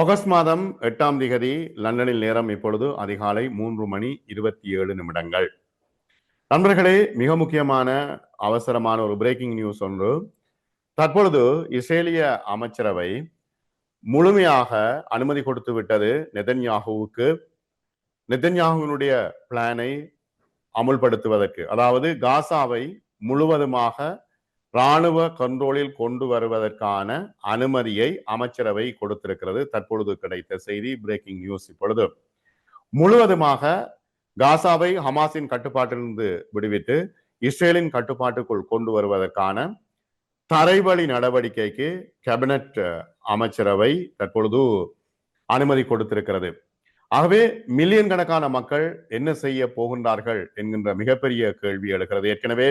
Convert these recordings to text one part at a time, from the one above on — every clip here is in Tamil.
ஆகஸ்ட் மாதம் எட்டாம் திகதி லண்டனில் நேரம் இப்பொழுது அதிகாலை மூன்று மணி இருபத்தி ஏழு நிமிடங்கள். நண்பர்களே மிக முக்கியமான அவசரமான ஒரு பிரேக்கிங் நியூஸ் ஒன்று. தற்பொழுது இஸ்ரேலிய அமைச்சரவை முழுமையாக அனுமதி கொடுத்து விட்டது நெதன்யாகுவுக்கு. நெதன்யாகுவினுடைய பிளானை அமுல்படுத்துவதற்கு. அதாவது காசாவை முழுவதுமாக ராணுவ கண்ட்ரோலில் கொண்டு வருவதற்கான அனுமதியை அமைச்சரவை கொடுத்திருக்கிறது. தற்பொழுது கிடைத்த செய்தி பிரேக்கிங் நியூஸ் இப்பொழுது. முழுவதுமாக காசாவை ஹமாஸின் கட்டுப்பாட்டிலிருந்து விடுவித்து இஸ்ரேலின் கட்டுப்பாட்டுக்குள் கொண்டு வருவதற்கான தரைவழி நடவடிக்கைக்கு கேபினட் அமைச்சரவை தற்பொழுது அனுமதி கொடுத்திருக்கிறது. ஆகவே மில்லியன் கணக்கான மக்கள் என்ன செய்ய போகின்றார்கள் என்கின்ற மிகப்பெரிய கேள்வி எழுகிறது. ஏற்கனவே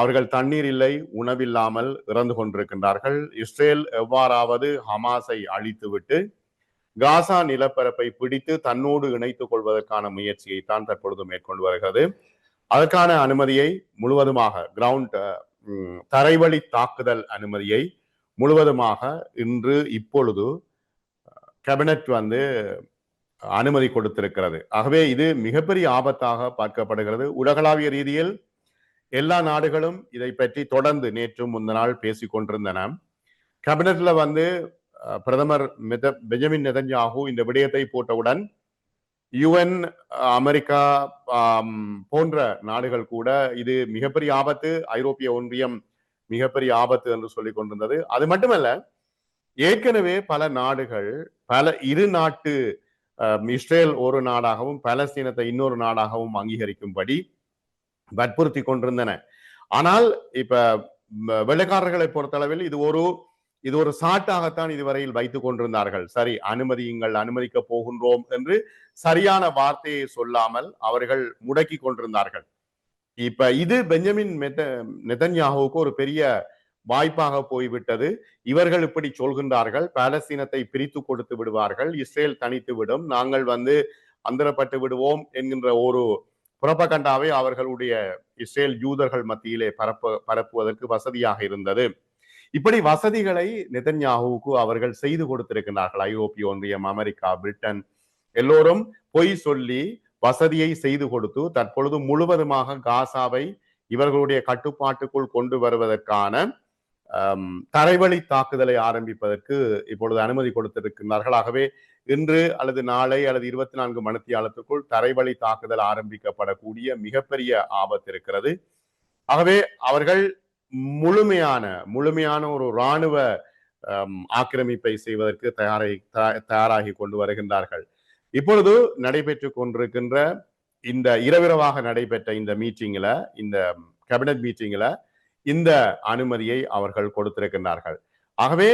அவர்கள் தண்ணீர் இல்லை உணவில்லாமல் இறந்து கொண்டிருக்கின்றார்கள். இஸ்ரேல் எவ்வாறாவது ஹமாஸை அழித்துவிட்டு காசா நிலப்பரப்பை பிடித்து தன்னோடு இணைத்துக் கொள்வதற்கான முயற்சியை தான் தற்பொழுது மேற்கொண்டு வருகிறது. அதற்கான அனுமதியை முழுவதுமாக கிரவுண்ட் தரைவழி தாக்குதல் அனுமதியை முழுவதுமாக இன்று இப்பொழுது கேபினட் வந்து அனுமதி கொடுத்திருக்கிறது. ஆகவே இது மிகப்பெரிய ஆபத்தாக பார்க்கப்படுகிறது. உலகளாவிய ரீதியில் எல்லா நாடுகளும் இதை பற்றி தொடர்ந்து நேற்று முந்த நாள் பேசிக் கொண்டிருந்தன. கேபினட்ல வந்து பிரதமர் பெஞ்சமின் நெதன்யாகு இந்த விடயத்தை போட்டவுடன் யுஎன் அமெரிக்கா போன்ற நாடுகள் கூட இது மிகப்பெரிய ஆபத்து ஐரோப்பிய ஒன்றியம் மிகப்பெரிய ஆபத்து என்று சொல்லிக் கொண்டிருந்தது. அது மட்டுமல்ல ஏற்கனவே பல நாடுகள் பல இரு நாட்டு இஸ்ரேல் ஒரு நாடாகவும் பலஸ்தீனத்தை இன்னொரு நாடாகவும் அங்கீகரிக்கும்படி வற்புறுத்தி கொண்டிருந்தன. ஆனால் இப்ப வெள்ளைக்காரர்களை பொறுத்தளவில் இது ஒரு இது ஒரு சாட்டாகத்தான் இதுவரையில் வைத்துக் கொண்டிருந்தார்கள். சரி அனுமதியுங்கள் அனுமதிக்க போகின்றோம் என்று சரியான வார்த்தையை சொல்லாமல் அவர்கள் முடக்கி கொண்டிருந்தார்கள். இப்ப இது பெஞ்சமின் நெதன்யாகுவுக்கு ஒரு பெரிய வாய்ப்பாக போய்விட்டது. இவர்கள் இப்படி சொல்கின்றார்கள் பாலஸ்தீனத்தை பிரித்து கொடுத்து விடுவார்கள் இஸ்ரேல் தனித்து விடும் நாங்கள் வந்து அந்தரப்பட்டு விடுவோம் என்கின்ற ஒரு புறப்பகண்டாவை அவர்களுடைய இஸ்ரேல் யூதர்கள் மத்தியிலே பரப்ப பரப்புவதற்கு வசதியாக இருந்தது. இப்படி வசதிகளை நெதன்யாகுவுக்கு அவர்கள் செய்து கொடுத்திருக்கிறார்கள். ஐரோப்பிய ஒன்றியம் அமெரிக்கா பிரிட்டன் எல்லோரும் பொய் சொல்லி வசதியை செய்து கொடுத்து தற்பொழுது முழுவதுமாக காசாவை இவர்களுடைய கட்டுப்பாட்டுக்குள் கொண்டு வருவதற்கான தரைவழி தாக்குதலை ஆரம்பிப்பதற்கு இப்பொழுது அனுமதி கொடுத்திருக்கிறார்கள் ஆகவே இன்று அல்லது நாளை அல்லது இருபத்தி நான்கு மணித்தியாலத்துக்குள் தரைவழி தாக்குதல் ஆரம்பிக்கப்படக்கூடிய மிகப்பெரிய ஆபத்து இருக்கிறது. ஆகவே அவர்கள் முழுமையான முழுமையான ஒரு இராணுவ ஆக்கிரமிப்பை செய்வதற்கு தயாரை தயாராகி கொண்டு வருகின்றார்கள். இப்பொழுது நடைபெற்று கொண்டிருக்கின்ற இந்த இரவிரவாக நடைபெற்ற இந்த மீட்டிங்கில் இந்த கேபினட் மீட்டிங்கில் இந்த அனுமதியை அவர்கள் கொடுத்திருக்கின்றார்கள். ஆகவே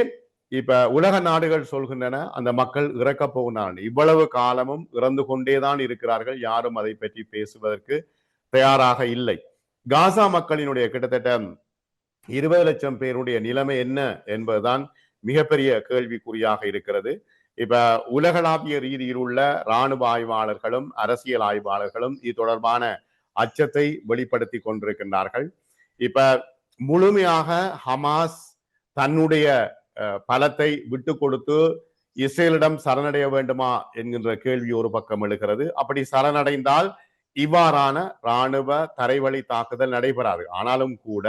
இப்ப உலக நாடுகள் சொல்கின்றன அந்த மக்கள் இறக்க போகிறார்கள் இவ்வளவு காலமும் இறந்து கொண்டேதான் இருக்கிறார்கள். யாரும் அதை பற்றி பேசுவதற்கு தயாராக இல்லை. காசா மக்களினுடைய கிட்டத்தட்ட இருபது லட்சம் பேருடைய நிலைமை என்ன என்பதுதான் மிகப்பெரிய கேள்விக்குறியாக இருக்கிறது. இப்ப உலகளாவிய ரீதியில் உள்ள இராணுவ ஆய்வாளர்களும் அரசியல் ஆய்வாளர்களும் இது தொடர்பான அச்சத்தை வெளிப்படுத்தி கொண்டிருக்கின்றார்கள். இப்ப முழுமையாக ஹமாஸ் தன்னுடைய பலத்தை விட்டு கொடுத்து இஸ்ரேலிடம் சரணடைய வேண்டுமா என்கின்ற கேள்வி ஒரு பக்கம் எழுகிறது. அப்படி சரணடைந்தால் இவ்வாறான இராணுவ தரைவழி தாக்குதல் நடைபெறாது. ஆனாலும் கூட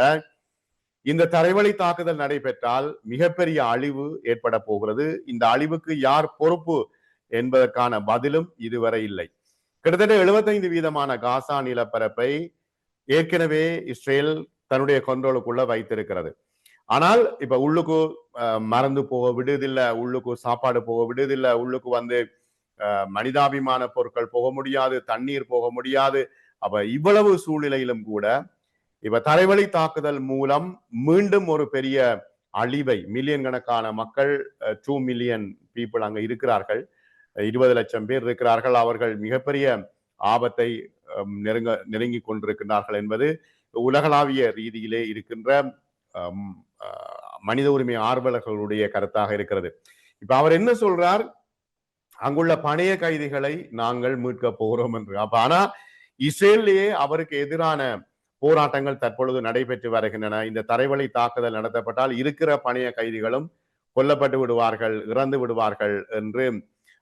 இந்த தரைவழி தாக்குதல் நடைபெற்றால் மிகப்பெரிய அழிவு ஏற்பட போகிறது. இந்த அழிவுக்கு யார் பொறுப்பு என்பதற்கான பதிலும் இதுவரை இல்லை. கிட்டத்தட்ட எழுபத்தைந்து வீதமான காசா நிலப்பரப்பை ஏற்கனவே இஸ்ரேல் தன்னுடைய கொண்டோலுக்குள்ள வைத்திருக்கிறது. ஆனால் இப்ப உள்ளுக்கு மறந்து போக விடுதில்லை உள்ளுக்கு சாப்பாடு போக விடுதில்லை உள்ளுக்கு வந்து மனிதாபிமான பொருட்கள் போக முடியாது தண்ணீர் போக முடியாது. அப்ப இவ்வளவு சூழ்நிலையிலும் கூட இப்ப தரைவழி தாக்குதல் மூலம் மீண்டும் ஒரு பெரிய அழிவை மில்லியன் கணக்கான மக்கள் டூ மில்லியன் பீப்புள் அங்க இருக்கிறார்கள். இருபது லட்சம் பேர் இருக்கிறார்கள். அவர்கள் மிகப்பெரிய ஆபத்தை நெருங்க நெருங்கி கொண்டிருக்கிறார்கள் என்பது உலகளாவிய ரீதியிலே இருக்கின்ற மனித உரிமை ஆர்வலர்களுடைய கருத்தாக இருக்கிறது. இப்ப அவர் என்ன சொல்றார்? அங்குள்ள பணைய கைதிகளை நாங்கள் மீட்க போகிறோம் என்று. அப்ப ஆனா இஸ்ரேலிலேயே அவருக்கு எதிரான போராட்டங்கள் தற்பொழுது நடைபெற்று வருகின்றன. இந்த தரைவழி தாக்குதல் நடத்தப்பட்டால் இருக்கிற பணைய கைதிகளும் கொல்லப்பட்டு விடுவார்கள் இறந்து விடுவார்கள் என்று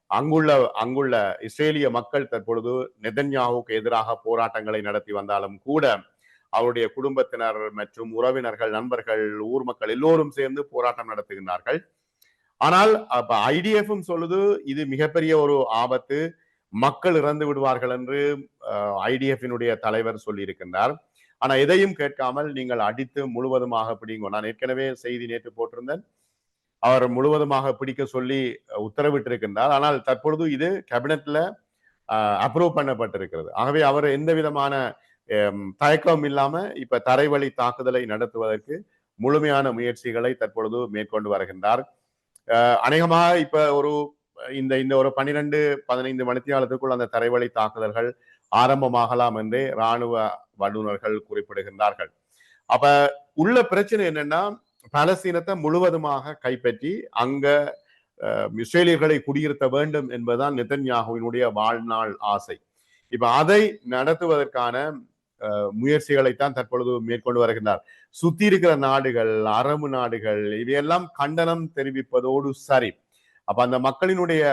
அங்குள்ள அங்குள்ள இஸ்ரேலிய மக்கள் தற்பொழுது நெதன்யாவுக்கு எதிராக போராட்டங்களை நடத்தி வந்தாலும் கூட அவருடைய குடும்பத்தினர் மற்றும் உறவினர்கள் நண்பர்கள் ஊர் மக்கள் எல்லோரும் சேர்ந்து போராட்டம் நடத்துகின்றார்கள். ஆனால் அப்ப ஐடிஎஃப்பும் சொல்லுது இது மிகப்பெரிய ஒரு ஆபத்து. மக்கள் இறந்து விடுவார்கள் என்று ஐடிஎஃபினுடைய தலைவர் சொல்லியிருக்கின்றார். ஆனா எதையும் கேட்காமல் நீங்கள் அடித்து முழுவதுமாக பிடிங்க. நான் ஏற்கனவே செய்தி நேற்று போட்டிருந்தேன். அவர் முழுவதுமாக பிடிக்க சொல்லி உத்தரவிட்டிருக்கின்றார். ஆனால் தற்பொழுது இது கேபினட்ல அப்ரூவ் பண்ணப்பட்டிருக்கிறது. ஆகவே அவர் எந்த விதமான தயக்கம் இல்லாம இப்ப தரைவழி தாக்குதலை நடத்துவதற்கு முழுமையான முயற்சிகளை தற்பொழுது மேற்கொண்டு வருகின்றார். அநேகமாக இப்ப ஒரு இந்த இந்த ஒரு பன்னிரெண்டு பதினைந்து மணித்தியாலத்துக்குள் அந்த தரைவழி தாக்குதல்கள் ஆரம்பமாகலாம் என்றே ராணுவ வல்லுநர்கள் குறிப்பிடுகின்றார்கள். அப்ப உள்ள பிரச்சனை என்னன்னா பலஸ்தீனத்தை முழுவதுமாக கைப்பற்றி அங்க இஸ்ரேலியர்களை குடியிருத்த வேண்டும் என்பதுதான் நிதன்யாகுவினுடைய வாழ்நாள் ஆசை. இப்ப அதை நடத்துவதற்கான முயற்சிகளைத்தான் தற்பொழுது மேற்கொண்டு வருகின்றார். சுத்தி இருக்கிற நாடுகள் அரபு நாடுகள் இவையெல்லாம் கண்டனம் தெரிவிப்பதோடு சரி. அப்ப அந்த மக்களினுடைய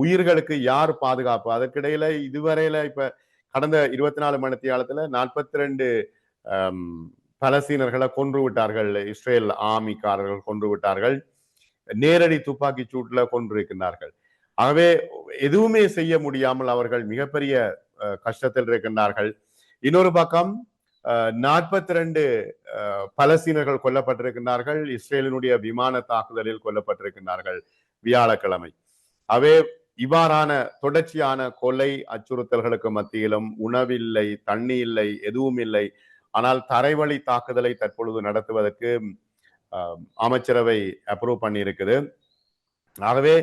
உயிர்களுக்கு யார் பாதுகாப்பு? அதற்கிடையில இதுவரையில இப்ப கடந்த இருபத்தி நாலு மணி காலத்துல நாற்பத்தி ரெண்டு பலஸ்தீனர்களை கொன்று விட்டார்கள். இஸ்ரேல் ஆமிக்காரர்கள் கொன்று விட்டார்கள். நேரடி துப்பாக்கி சூட்டுல கொன்றிருக்கின்றார்கள் ஆகவே எதுவுமே செய்ய முடியாமல் அவர்கள் மிகப்பெரிய கஷ்டத்தில் இருக்கின்றார்கள். இன்னொரு பக்கம் நாற்பத்தி ரெண்டு பலஸ்தீனர்கள் கொல்லப்பட்டிருக்கின்றார்கள் இஸ்ரேலினுடைய விமான தாக்குதலில் கொல்லப்பட்டிருக்கின்றார்கள் வியாழக்கிழமை. அவே இவ்வாறான தொடர்ச்சியான கொலை அச்சுறுத்தல்களுக்கு மத்தியிலும் உணவில்லை தண்ணி இல்லை எதுவும் இல்லை ஆனால் தரைவழி தாக்குதலை தற்பொழுது நடத்துவதற்கு அமைச்சரவை அப்ரூவ் பண்ணியிருக்குது. ஆகவே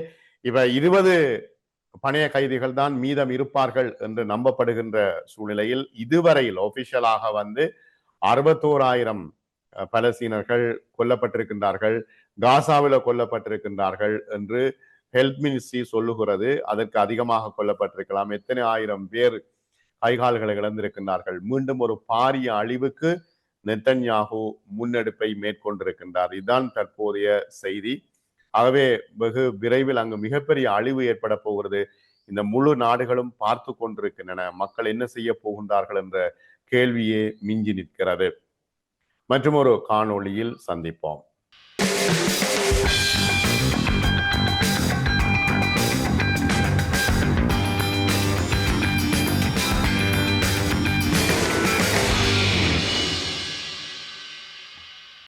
இப்ப இருபது பணைய கைதிகள் தான் மீதம் இருப்பார்கள் என்று நம்பப்படுகின்ற சூழ்நிலையில் இதுவரையில் ஒபிஷியலாக வந்து அறுபத்தோராயிரம் பலஸ்தீனர்கள் கொல்லப்பட்டிருக்கின்றார்கள் காசாவில கொல்லப்பட்டிருக்கின்றார்கள் என்று ஹெல்த் மினிஸ்ட்ரி சொல்லுகிறது. அதற்கு அதிகமாக கொல்லப்பட்டிருக்கலாம். எத்தனை ஆயிரம் பேர் கைகால்களை இழந்திருக்கின்றார்கள். மீண்டும் ஒரு பாரிய அழிவுக்கு நெத்தன்யாகு முன்னெடுப்பை மேற்கொண்டிருக்கின்றார். இதுதான் தற்போதைய செய்தி. ஆகவே வெகு விரைவில் அங்கு மிகப்பெரிய அழிவு ஏற்பட போகிறது. இந்த முழு நாடுகளும் பார்த்து கொண்டிருக்கின்றன. மக்கள் என்ன செய்ய போகின்றார்கள் என்ற கேள்வியே மிஞ்சி நிற்கிறது. மற்றும் ஒரு காணொளியில் சந்திப்போம்.